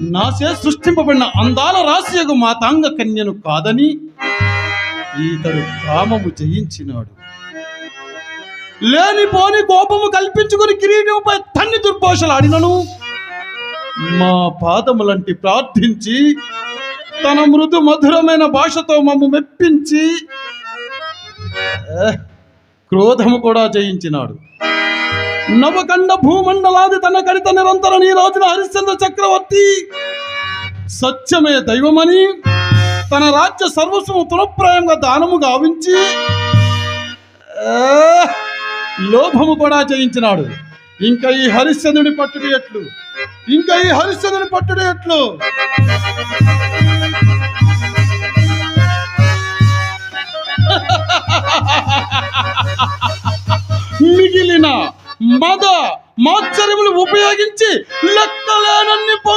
నాచే సృష్టింపబడిన అందాల రాశియగు మాతాంగ కన్యను కాదని ఈతడు కామము జయించినాడు. లేనిపోని కోపము కల్పించుకుని కిరీటంపై తన్ని దుర్భాషలాడినను. మా పాదములంటి ప్రార్థించి తన మృదు మధురమైన భాషతో మమ్ము మెప్పించి క్రోధము కూడా జయించినాడు. నవకండ భూమండలాది తన కడిత నిరంతర రోజున హరిశ్చంద్ర చక్రవర్తి. సత్యమే దైవమని తన రాజ్య సర్వస్వము తృణప్రాయంగా దానము గావించి లోభము కూడా జయించినాడు. ఇంకా ఈ హరిశ్చంద్రుని పట్టుడు ఎట్లు? ఇంకా ఈ హరిశ్చంద్రుని పట్టుడు ఎట్లు? మిగిలిన మద మాత్సర్యములు ఉపయోగించి లెక్కలేనన్ని పొంగు